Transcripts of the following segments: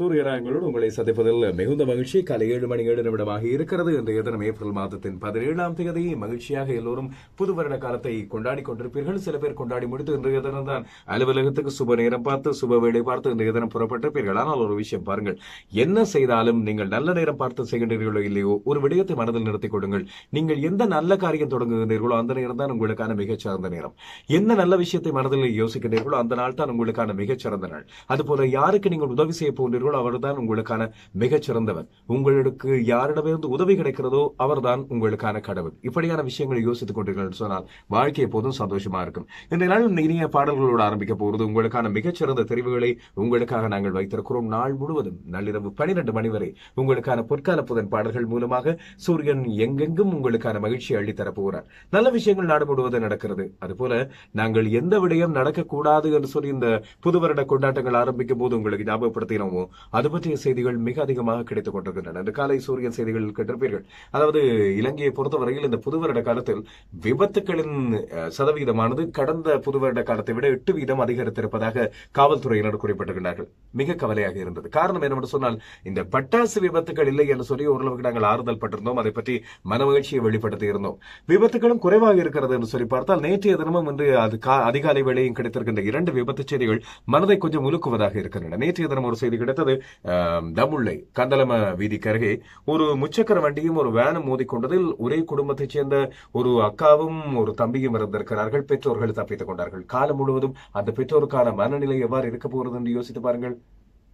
சூரியராயங்களோடு உங்களை சந்திப்பதில் மிகுந்த மகிழ்ச்சி. காலை ஏழு மணி ஏழு நிமிடமாக இருக்கிறது. இன்றைய தினம் ஏப்ரல் மாதத்தின் பதினேழாம் தேதி மகிழ்ச்சியாக எல்லோரும் புது வருட காலத்தை கொண்டாடி கொண்டிருப்பீர்கள். சில பேர் கொண்டாடி முடித்து இன்றைய தினம் தான் அலுவலகத்துக்கு சுப நேரம் பார்த்து சுப வேலை பார்த்து இன்றைய தினம் புறப்பட்டிருப்பீர்கள். ஆனால் ஒரு விஷயம் பாருங்கள். என்ன செய்தாலும் நீங்கள் நல்ல நேரம் பார்த்து செய்கின்றீர்களோ இல்லையோ ஒரு விடயத்தை மனதில் நிறுத்திக் கொள்ளுங்கள். நீங்கள் எந்த நல்ல காரியம் தொடங்குகின்றீர்களோ அந்த நேரம் தான் உங்களுக்கான மிகச்சிறந்த நேரம். என்ன நல்ல விஷயத்தை மனதில் யோசிக்கின்றீர்களோ அந்த நாள் தான் உங்களுக்கான மிகச்சிறந்த நாள். அதுபோல யாருக்கு நீங்கள் உதவி செய்ய போகின்றீர்களோ அவர்தான் உங்களுக்கான மிகச்சிறந்தவர் உங்களுக்கு யாரிடமிருந்து உதவி கிடைக்கிறதோ அவர்தான் உங்களுக்கான கடவுள். இப்படியான விஷயங்களை யோசித்துக் கொண்டீர்கள் சொன்னால் வாழ்க்கை எப்போதும் சந்தோஷமா இருக்கும். இந்த நாள் இனிய பாடல்களோடு ஆரம்பிக்க போகிறது உங்களுக்கான மிகச்சிறந்த தெரிவுகளை உங்களுக்காக நாங்கள் வைத்திருக்கிறோம். நாள் முழுவதும் நள்ளிரவு பனிரெண்டு மணி வரை உங்களுக்கான பொற்கால புதன் பாடல்கள் மூலமாக சூரியன் எங்கெங்கும் உங்களுக்கான மகிழ்ச்சியை அள்ளித்தரப் போகிறார். நல்ல விஷயங்கள் நாடு முழுவதும் நடக்கிறது. அதுபோல நாங்கள் எந்த விடயம் நடக்கக்கூடாது என்று சொல்லி இந்த புது வருட கொண்டாட்டங்கள் ஆரம்பிக்கும் போது உங்களுக்கு ஞாபகப்படுத்தினோமோ அது பற்றிய செய்திகள் மிக அதிகமாக கிடைத்துக் கொண்டிருக்கின்றன. இந்த காலை சூரியன் செய்திகள் கேட்டிருப்பீர்கள். அதாவது இலங்கையை பொறுத்தவரையில் இந்த புது வருட காலத்தில் விபத்துகளின் சதவீதமானது கடந்த புது வருட காலத்தை விட எட்டு வீதம் அதிகரித்திருப்பதாக காவல்துறையினர் குறிப்பிட்டிருக்கிறார்கள். மிக கவலையாக இருந்தது. காரணம் என்னவென்று சொன்னால் இந்த பட்டாசு விபத்துகள் இல்லை என்று சொல்லி ஓரளவுக்கு நாங்கள் ஆறுதல் பட்டிருந்தோம். அதை பற்றி மனமகிழ்ச்சியை வெளிப்படுத்தி இருந்தோம். விபத்துகளும் குறைவாக இருக்கிறது என்று சொல்லி பார்த்தால் நேற்றைய தினமும் இன்று அது அதிகாலை வேளையும் கிடைத்திருக்கின்ற இரண்டு விபத்து செய்திகள் மனதை கொஞ்சம் உலுக்குவதாக இருக்கின்றன. நேற்றைய தினம் ஒரு செய்தி கிடைத்தது அடுத்தது தமுல்லை கந்தலம வீதிக்கு அருகே ஒரு முச்சக்கர வண்டியும் ஒரு வேனும் மோதிக்கொண்டதில் ஒரே குடும்பத்தைச் சேர்ந்த ஒரு அக்காவும் ஒரு தம்பியும் இருந்திருக்கிறார்கள். பெற்றோர்கள் தப்பித்துக் கொண்டார்கள். காலம் முழுவதும் அந்த பெற்றோருக்கான மனநிலை எவ்வாறு இருக்க போகிறது என்று யோசித்து பாருங்கள்.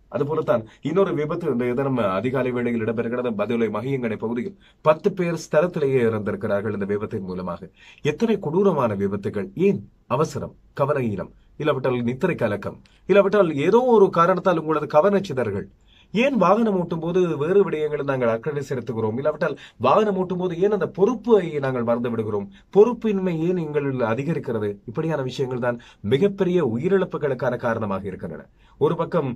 அதுபோலத்தான் இன்னொரு விபத்து இந்த தினம் அதிகாலை வேளையில் இடம்பெறுகிறது. பதுளை மகியங்கடை பகுதியில் பத்து பேர் ஸ்தலத்திலேயே இறந்திருக்கிறார்கள் இந்த விபத்தின் மூலமாக. எத்தனை கொடூரமான விபத்துகள்? ஏன் அவசரம்? கவனஈனம் இல்லாவிட்டால் நித்திரை கலக்கம் இல்லாவிட்டால் ஏதோ ஒரு காரணத்தால் உங்களது கவனச்சிதறல் ஏன் வாகனம் ஓட்டும் போது வேறு விடயங்களை நாங்கள் அக்கறை செலுத்துகிறோம்? இல்லாவிட்டால் வாகனம் ஓட்டும் போது ஏன் அந்த பொறுப்பை நாங்கள் மறந்து விடுகிறோம்? பொறுப்பின்மை ஏன் எங்களில் அதிகரிக்கிறது? இப்படியான விஷயங்கள் தான் மிகப்பெரிய உயிரிழப்புகளுக்கான காரணமாக இருக்கின்றன. ஒரு பக்கம்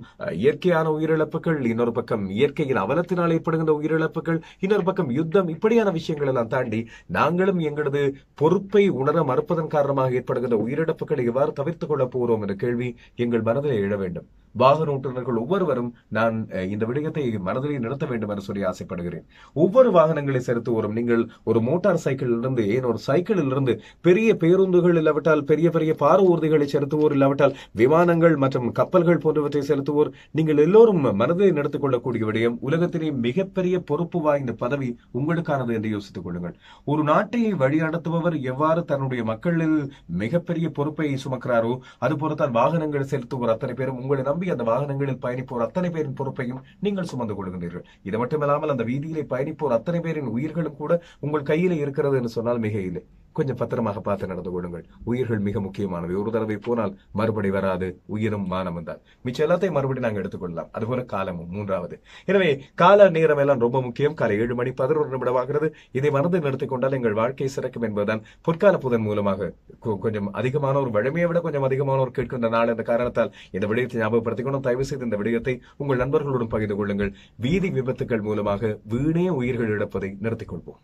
இயற்கையான உயிரிழப்புகள் இன்னொரு பக்கம் இயற்கையின் அவலத்தினால் ஏற்படுகின்ற உயிரிழப்புகள் இன்னொரு பக்கம் யுத்தம் இப்படியான விஷயங்கள் எல்லாம் தாண்டி நாங்களும் எங்களது பொறுப்பை உணர மறுப்பதன் காரணமாக ஏற்படுகின்ற உயிரிழப்புகளை எவ்வாறு தவிர்த்துக் கொள்ளப் போகிறோம் என்ற கேள்வி எங்கள் மனதில் எழ வேண்டும். வாகன ஓட்டுநர்கள் ஒவ்வொருவரும் நான் இந்த விடயத்தை மனதிலே நிறுத்த வேண்டும் என்று சொல்லி ஆசைப்படுகிறேன். ஒவ்வொரு வாகனங்களை செலுத்துவோரும் நீங்கள் ஒரு மோட்டார் சைக்கிளிலிருந்து ஏன் ஒரு சைக்கிளிலிருந்து பெரிய பேருந்துகள் இல்லாவிட்டால் பெரிய பெரிய பார ஊர்திகளை செலுத்துவோர் இல்லாவிட்டால் விமானங்கள் மற்றும் கப்பல்கள் போன்றவற்றை செலுத்துவோர் நீங்கள் எல்லோரும் மனதில் நடத்திக் கொள்ளக்கூடிய விடயம் உலகத்திலே மிகப்பெரிய பொறுப்பு வாய்ந்த பதவி உங்களுக்கானது என்று யோசித்துக் கொள்ளுங்கள். ஒரு நாட்டை வழிநடத்துபவர் எவ்வாறு தன்னுடைய மக்களில் மிகப்பெரிய பொறுப்பை சுமக்கிறாரோ அதுபோலத்தான் வாகனங்கள் செலுத்துவோர் அத்தனை பேரும் உங்களை நம்பி அந்த வாகனங்களில் பயணிப்போர் அத்தனை பேரின் பொறுப்பையும் நீங்கள் சுமந்து கொள்கின்றீர்கள். இது மட்டுமில்லாமல் அந்த வீதியிலே பயணிப்போர் அத்தனை பேரின் உயிர்களும் கூட உங்கள் கையிலே இருக்கிறது என்று சொன்னால் மிக இல்லை கொஞ்சம் பத்திரமாக பார்த்து நடந்து கொள்ளுங்கள். உயிர்கள் மிக முக்கியமானவை. ஒரு தடவை போனால் மறுபடி வராது. உயிரும் மானமும் தான் மிச்சம் எல்லாத்தையும் மறுபடி நாங்கள் எடுத்துக்கொள்ளலாம். அதுபோல காலமும். மூன்றாவது. எனவே கால நேரம் எல்லாம் ரொம்ப முக்கியம். காலை ஏழு மணி பதினொரு நிமிடமாகிறது இதை மறந்து நிறுத்திக் கொண்டால் எங்கள் வாழ்க்கை சிறக்கும் என்பதுதான். பொற்கால புதன் மூலமாக கொஞ்சம் அதிகமானோர் வழமையை விட கொஞ்சம் அதிகமானோர் கேட்கின்ற நாள் என்ற காரணத்தால் இந்த விடயத்தை ஞாபகப்படுத்திக் கொண்டு தயவு செய்து இந்த விடயத்தை உங்கள் நண்பர்களுடன் பகிர்ந்து கொள்ளுங்கள். வீதி விபத்துக்கள் மூலமாக வீணே உயிர்கள் இழப்பதை நிறுத்திக் கொள்வோம்.